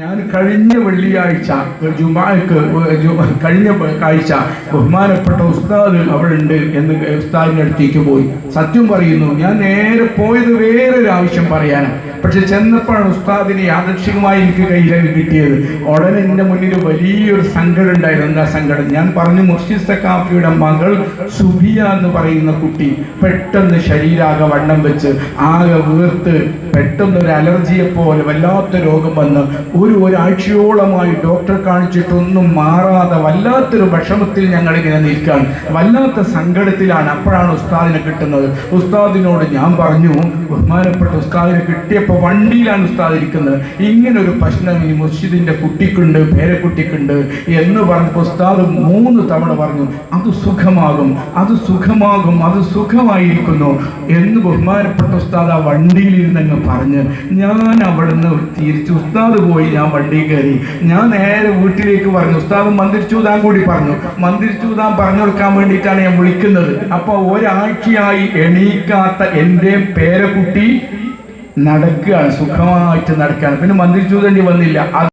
ഞാൻ കഴിഞ്ഞ വെള്ളിയാഴ്ച ജുമാക്ക് കഴിഞ്ഞ കാഴ്ച ബഹുമാനപ്പെട്ട ഉസ്താദ് അവിടെ ഉണ്ട് എന്ന് ഉസ്താദിന്റെ അടുത്തേക്ക് പോയി. സത്യം പറയുന്നു ഞാൻ നേരെ പോയത് വേറൊരു ആവശ്യം പറയാനാണ്. പക്ഷെ ചെന്നപ്പോഴാണ് ഉസ്താദിനെ ആദർശികമായി എനിക്ക് കയ്യിലേക്ക് കിട്ടിയത്. ഉടനെ എന്റെ മുന്നിൽ വലിയൊരു സങ്കടം ഉണ്ടായിരുന്നു. എന്താ സങ്കടം? ഞാൻ പറഞ്ഞു മുർഷിദ് സക്കാഫിയുടെ മകൾ സുബിയ എന്ന് പറയുന്ന കുട്ടി പെട്ടെന്ന് ശരീരാകെ വണ്ണം വെച്ച് ആകെ വീർത്ത് പെട്ടെന്ന് ഒരു അലർജിയെ പോലെ വല്ലാത്ത രോഗം വന്ന് ഒരാഴ്ചയോളമായി ഡോക്ടർ കാണിച്ചിട്ടൊന്നും മാറാതെ വല്ലാത്തൊരു വിഷമത്തിൽ ഞങ്ങൾ ഇങ്ങനെ നിൽക്കുകയാണ്. വല്ലാത്ത സങ്കടത്തിലാണ് അപ്പോഴാണ് ഉസ്താദിനെ കിട്ടുന്നത്. ഉസ്താദിനോട് ഞാൻ പറഞ്ഞു ബഹുമാനപ്പെട്ട ഉസ്താദിനെ കിട്ടിയപ്പോൾ വണ്ടിയിലാണ് ഉസ്താദ് ഇരിക്കുന്നത്. ഇങ്ങനെ ഒരു പ്രശ്നം ഈ മുസ്ജിദിന്റെ കുട്ടിക്കുണ്ട് പേരക്കുട്ടിക്കുണ്ട് എന്ന് പറഞ്ഞപ്പോൾ ഉസ്താദ് മൂന്ന് തവണ പറഞ്ഞു അത് സുഖമാകും അത് സുഖമാകും അത് സുഖമായിരിക്കുന്നു എന്ന് ബഹുമാനപ്പെട്ട ഉസ്താദ് ആ വണ്ടിയിൽ ഇരുന്നങ്ങ് പറഞ്ഞ് ഞാൻ അവിടുന്ന് തിരിച്ച് ഉസ്താദ് പോയി ഞാൻ വണ്ടി കയറി. ഞാൻ നേരെ വീട്ടിലേക്ക് പറഞ്ഞു ഉസ്താദ് മന്ദിരിച്ചൂതാൻ കൂടി പറഞ്ഞു. മന്ദിരിച്ചൂതാൻ പറഞ്ഞു കൊടുക്കാൻ വേണ്ടിയിട്ടാണ് ഞാൻ വിളിക്കുന്നത്. അപ്പൊ ഒരാഴ്ചയായി എണീക്കാത്ത എന്റെ പേരക്കുട്ടി നടക്കുകയാണ് സുഖമായിട്ട് നടക്കുകയാണ്. പിന്നെ മന്ദിരിച്ചൂതേണ്ടി വന്നില്ല.